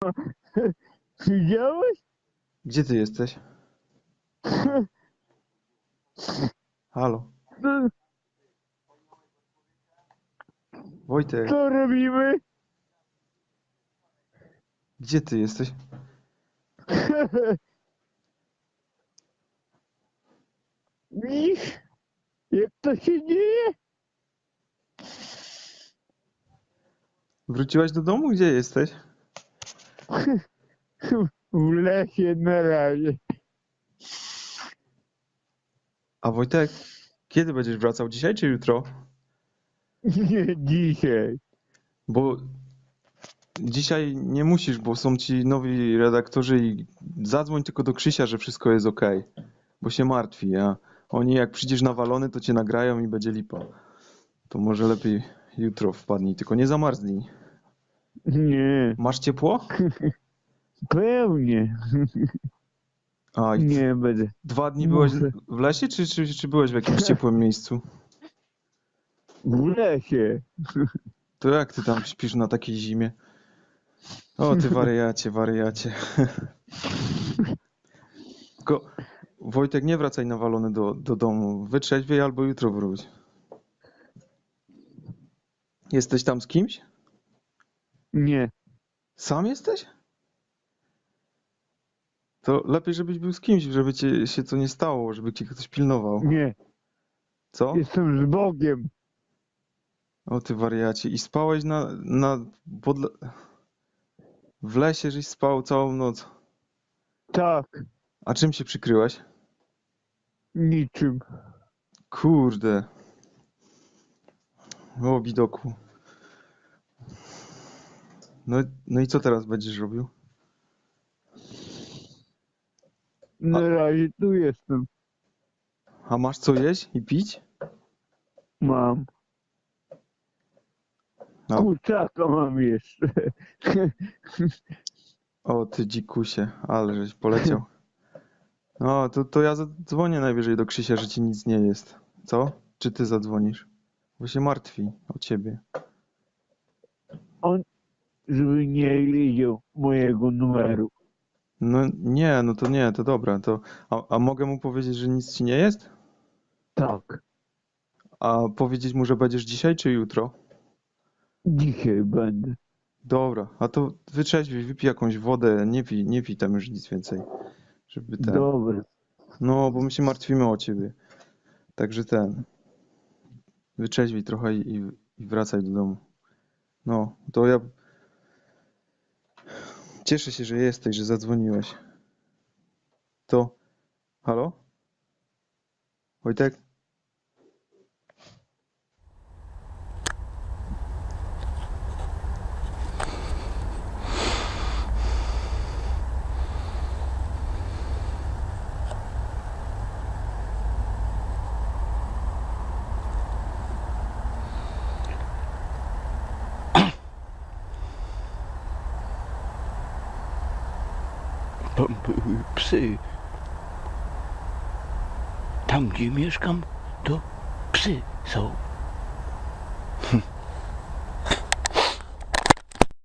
Widziałeś? Gdzie ty jesteś? Halo, Co, Wojtek, co robimy? gdzie ty jesteś? Widzisz? Jak to się dzieje? Wróciłaś do domu? Gdzie jesteś? W lesie na razie. A Wojtek, kiedy będziesz wracał? Dzisiaj czy jutro? Nie dzisiaj. Bo dzisiaj nie musisz, bo są ci nowi redaktorzy i zadzwoń tylko do Krzysia, że wszystko jest ok. Bo się martwi, a oni jak przyjdziesz nawalony, to cię nagrają i będzie lipa. To może lepiej jutro wpadnij, tylko nie zamarznij. Nie, Masz ciepło? pewnie. A, Nie będę. dwa dni byłeś Muszę. w lesie, czy, czy, czy byłeś w jakimś ciepłym miejscu? W lesie. To jak ty tam śpisz na takiej zimie? O, ty wariacie, wariacie. Tylko Wojtek, nie wracaj nawalony do, do domu. Wytrzeźwiej albo jutro wróć. Jesteś tam z kimś? Nie. Sam jesteś? To lepiej, żebyś był z kimś, żeby cię się co nie stało, żeby cię ktoś pilnował. Nie. Co? Jestem z Bogiem. O ty wariacie. I spałeś na, na podle... w lesie, żeś spał całą noc. Tak. A czym się przykryłeś? Niczym. Kurde. O, widoku. No, no i co teraz będziesz robił? Na razie tu jestem. A masz co jeść i pić? Mam. No. Kurczaka mam jeszcze. O, ty dzikusie, ale żeś poleciał. No, to, to ja zadzwonię najwyżej do Krzysia, że ci nic nie jest. Co? Czy ty zadzwonisz? Bo się martwi o ciebie. Żeby nie wiedział mojego numeru. No nie, no to nie, to dobra. To, a, a mogę mu powiedzieć, że nic ci nie jest? Tak. A powiedzieć mu, że będziesz dzisiaj czy jutro? Dzisiaj będę. Dobra, a to wytrzeźwij, wypij jakąś wodę, nie pij, nie pij tam już nic więcej. Żeby ten. Dobra. No, bo my się martwimy o ciebie. Także ten. Wyczeźwij trochę i- i wracaj do domu. No, to ja. Cieszę się, że jesteś, że zadzwoniłeś. To. Halo? Wojtek? Psy. Tam, gdzie mieszkam, to psy są.